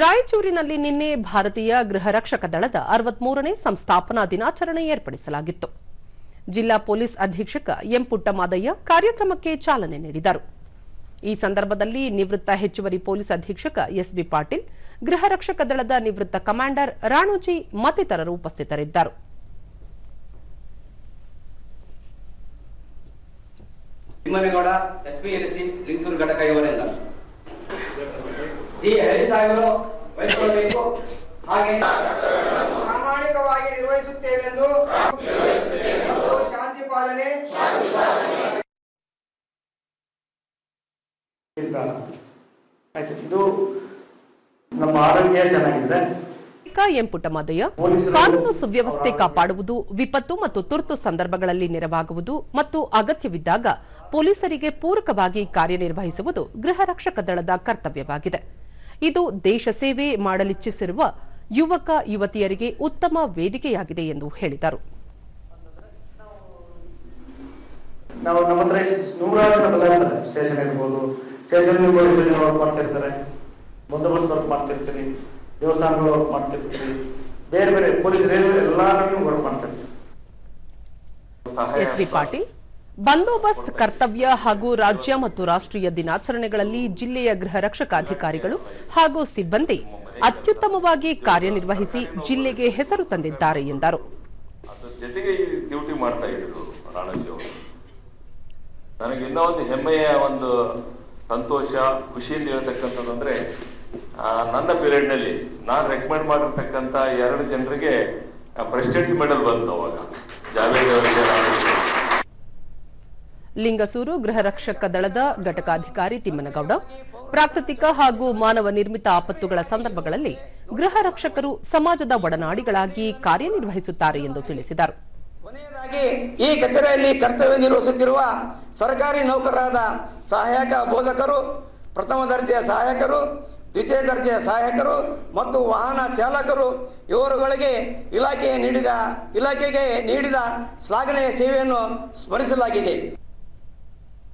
ರಾಯಚೂರಿನಲ್ಲಿ ನಿನ್ನೆ ಭಾರತೀಯ ಗೃಹ ರಕ್ಷಕ ದಳದ ಅರವತ್ಮೂರನೇ ಸಂಸ್ಥಾಪನಾ ದಿನಾಚರಣೆ ಏರ್ಪಡಿಸಲಾಗಿತ್ತು. ಜಿಲ್ಲಾ ಪೊಲೀಸ್ ಅಧೀಕ್ಷಕ ಎಂ ಪುಟ್ಟಮಾದಯ್ಯ ಕಾರ್ಯಕ್ರಮಕ್ಕೆ ಚಾಲನೆ ನೀಡಿದರು. ಈ ಸಂದರ್ಭದಲ್ಲಿ ನಿವೃತ್ತ ಹೆಚ್ಚುವರಿ ಪೊಲೀಸ್ ಅಧೀಕ್ಷಕ ಎಸ್ಬಿ ಪಾಟೀಲ್, ಗೃಹ ರಕ್ಷಕ ದಳದ ನಿವೃತ್ತ ಕಮಾಂಡರ್ ರಾಣುಜಿ ಮತ್ತಿತರರು ಉಪಸ್ಥಿತರಿದ್ದರು. ಲಿಂಗಸೂರು ಘಟಕ ಇವರಿಂದ ಈ ಹಳ್ಳಿ ಸಾಹೇಬರು ವಹಿಸಿಕೊಳ್ಳಬೇಕು ಹಾಗೆ ಪ್ರಾಮಾಣಿಕವಾಗಿ ನಿರ್ವಹಿಸುತ್ತೇನೆಂದು ಶಾಂತಿ ಪಾಲನೆ ಆಯ್ತು ಇದು ನಮ್ಮ ಆರೋಗ್ಯ ಚೆನ್ನಾಗಿದೆ. ಎಂ ಪುಟ್ಟಮಾದಯ್ಯ ಕಾನೂನು ಸುವ್ಯವಸ್ಥೆ ಕಾಪಾಡುವುದು ವಿಪತ್ತು ಮತ್ತು ತುರ್ತು ಸಂದರ್ಭಗಳಲ್ಲಿ ನೆರವಾಗುವುದು ಮತ್ತು ಅಗತ್ಯವಿದ್ದಾಗ ಪೊಲೀಸರಿಗೆ ಪೂರಕವಾಗಿ ಕಾರ್ಯನಿರ್ವಹಿಸುವುದು ಗೃಹ ರಕ್ಷಕ ದಳದ ಕರ್ತವ್ಯವಾಗಿದೆ. ಇದು ದೇಶ ಸೇವೆ ಮಾಡಲಿಚ್ಛಿಸಿರುವ ಯುವಕ ಯುವತಿಯರಿಗೆ ಉತ್ತಮ ವೇದಿಕೆಯಾಗಿದೆ ಎಂದು ಹೇಳಿದರು. ನಾವು ನಮ್ಮ ಹತ್ರ ನೂರಾರು ಜನ ಬದಲಾಗ್ತಾರೆ ಸ್ಟೇಷನ್ ಇರ್ಬೋದು ಸ್ಟೇಷನ್ ವರ್ಕ್ ಮಾಡ್ತಿರ್ತಾರೆ. ಬಂದೋಬಸ್ತ್ ವರ್ಕ್ ಮಾಡ್ತಿರ್ತೀರಿ ದೇವಸ್ಥಾನಗಳು ವರ್ಕ್ ಮಾಡ್ತಿರ್ತೀರಿ. ಬೇರೆ ಬೇರೆ ಪೊಲೀಸ್ ರೈಲ್ವೆ ಎಲ್ಲಾರು ವರ್ಕ್ ಮಾಡ್ತಿರ್ತೀರಿ. ಎಸ್ಬಿ ಪಾಟೀಲ್. ಬಂದೋಬಸ್ತ್ ಕರ್ತವ್ಯ ಹಾಗೂ ರಾಜ್ಯ ಮತ್ತು ರಾಷ್ಟ್ರೀಯ ದಿನಾಚರಣೆಗಳಲ್ಲಿ ಜಿಲ್ಲೆಯ ಗೃಹ ರಕ್ಷಕಾಧಿಕಾರಿಗಳು ಹಾಗೂ ಸಿಬ್ಬಂದಿ ಅತ್ಯುತ್ತಮವಾಗಿ ಕಾರ್ಯನಿರ್ವಹಿಸಿ ಜಿಲ್ಲೆಗೆ ಹೆಸರು ತಂದಿದ್ದಾರೆ ಎಂದರು. ನನಗೆ ಇನ್ನೂ ಹೆಮ್ಮೆಯ ಒಂದು ಸಂತೋಷ ಖುಷಿಯಿಂದ ಹೇಳ್ತಕ್ಕಂಥದ್ದು ಅಂದ್ರೆ ಆ, ನನ್ನ ಪೀರಿಯಡ್ನಲ್ಲಿ ನಾನು ರೆಕಮೆಂಡ್ ಮಾಡಿರ್ತಕ್ಕಂಥ ಎರಡು ಜನರಿಗೆ ಪ್ರೆಸಿಡೆನ್ಸಿ ಮೆಡಲ್ ಬಂತು ಅವಾಗ. ಜಾವೇದ್ ಅವರಿಗೆ. ಲಿಂಗಸೂರು ಗೃಹ ರಕ್ಷಕ ದಳದ ಘಟಕಾಧಿಕಾರಿ ತಿಮ್ಮನಗೌಡ, ಪ್ರಾಕೃತಿಕ ಹಾಗೂ ಮಾನವ ನಿರ್ಮಿತ ಆಪತ್ತುಗಳ ಸಂದರ್ಭಗಳಲ್ಲಿ ಗೃಹ ರಕ್ಷಕರು ಸಮಾಜದ ಒಡನಾಡಿಗಳಾಗಿ ಕಾರ್ಯನಿರ್ವಹಿಸುತ್ತಾರೆ ಎಂದು ತಿಳಿಸಿದರು. ಕೊನೆಯದಾಗಿ, ಈ ಕಚೇರಿಯಲ್ಲಿ ಕರ್ತವ್ಯ ನಿರ್ವಹಿಸುತ್ತಿರುವ ಸರ್ಕಾರಿ ನೌಕರರಾದ ಸಹಾಯಕ ಬೋಧಕರು, ಪ್ರಥಮ ದರ್ಜೆಯ ಸಹಾಯಕರು, ದ್ವಿತೀಯ ದರ್ಜೆಯ ಸಹಾಯಕರು ಮತ್ತು ವಾಹನ ಚಾಲಕರು, ಇವರುಗಳಿಗೆ ಇಲಾಖೆ ನೀಡಿದ, ಇಲಾಖೆಗೆ ನೀಡಿದ ಶ್ಲಾಘನೆಯ ಸೇವೆಯನ್ನು ಸ್ಮರಿಸಲಾಗಿದೆ.